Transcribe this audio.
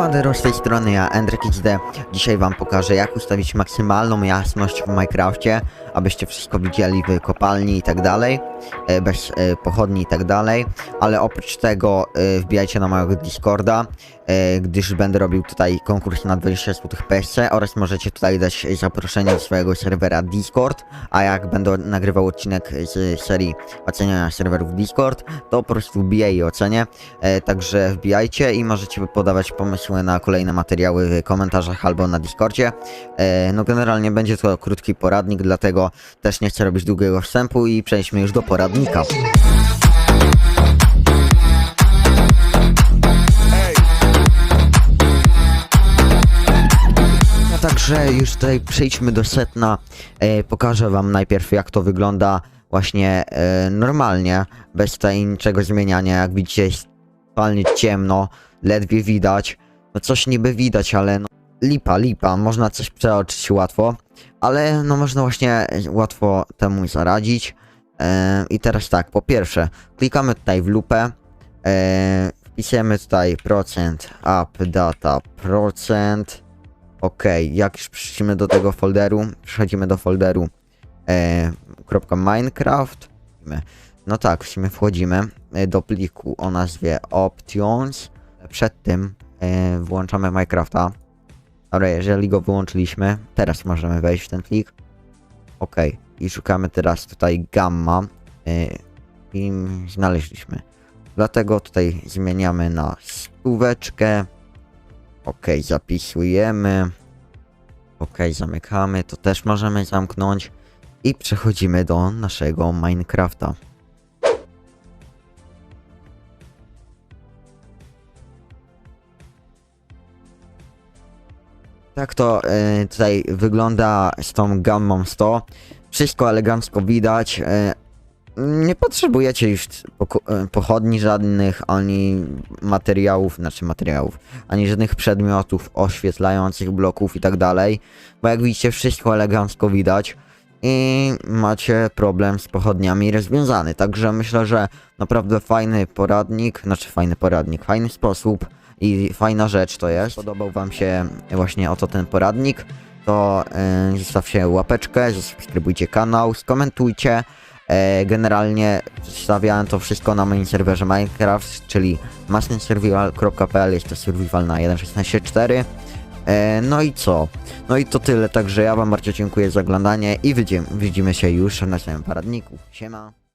Siemandero z tej strony ja, Endrek XD. Dzisiaj wam pokażę jak ustawić maksymalną jasność w Minecrafcie, abyście wszystko widzieli w kopalni i tak dalej, e, bez e, pochodni i tak dalej, ale oprócz tego e, wbijajcie na mojego Discorda, gdyż będę robił tutaj konkurs na 20 zł PSC oraz możecie tutaj dać zaproszenie do swojego serwera Discord, a jak będę nagrywał odcinek z serii oceniania serwerów Discord, to po prostu wbiję i ocenię, także wbijajcie i możecie podawać pomysły na kolejne materiały w komentarzach albo na Discordzie. E, no generalnie będzie to krótki poradnik, dlatego też nie chcę robić długiego wstępu i przejdźmy już do poradnika. Także już tutaj przejdźmy do setna. E, pokażę wam najpierw jak to wygląda właśnie e, normalnie, bez tutaj niczego zmieniania. Jak widzicie jest totalnie ciemno, ledwie widać. No coś niby widać, ale no lipa, lipa, można coś przeoczyć łatwo, ale no można właśnie łatwo temu zaradzić. E, I teraz tak, po pierwsze, klikamy tutaj w lupę, e, wpisujemy tutaj procent up data procent. Ok, jak już przyszliśmy do tego folderu, przechodzimy do folderu e, .minecraft. No tak, w sumie wchodzimy do pliku o nazwie options. Przed tym e, włączamy Minecrafta. Dobra, jeżeli go wyłączyliśmy, teraz możemy wejść w ten plik. Ok, i szukamy teraz tutaj gamma e, i znaleźliśmy. Dlatego tutaj zmieniamy na stóweczkę. Ok, zapisujemy. Ok, zamykamy. To też możemy zamknąć. I przechodzimy do naszego Minecrafta. Tak to e, tutaj wygląda z tą gammą 100. Wszystko elegancko widać. e, nie potrzebujecie już e, pochodni żadnych, ani materiałów, znaczy materiałów, ani żadnych przedmiotów oświetlających bloków i tak dalej. Bo jak widzicie, wszystko elegancko widać i macie problem z pochodniami rozwiązany. Także myślę, że naprawdę fajny poradnik, znaczy fajny poradnik, fajny sposób i fajna rzecz to jest. Podobał Wam się właśnie oto ten poradnik, to yy, zostawcie łapeczkę, zasubskrybujcie kanał, skomentujcie. E, generalnie stawiałem to wszystko na moim serwerze Minecraft, czyli masnysurvival.pl, jest to survival na 1.16.4. E, no i co? No i to tyle, także ja wam bardzo dziękuję za oglądanie i widzimy, widzimy się już w następnym poradniku. Siema.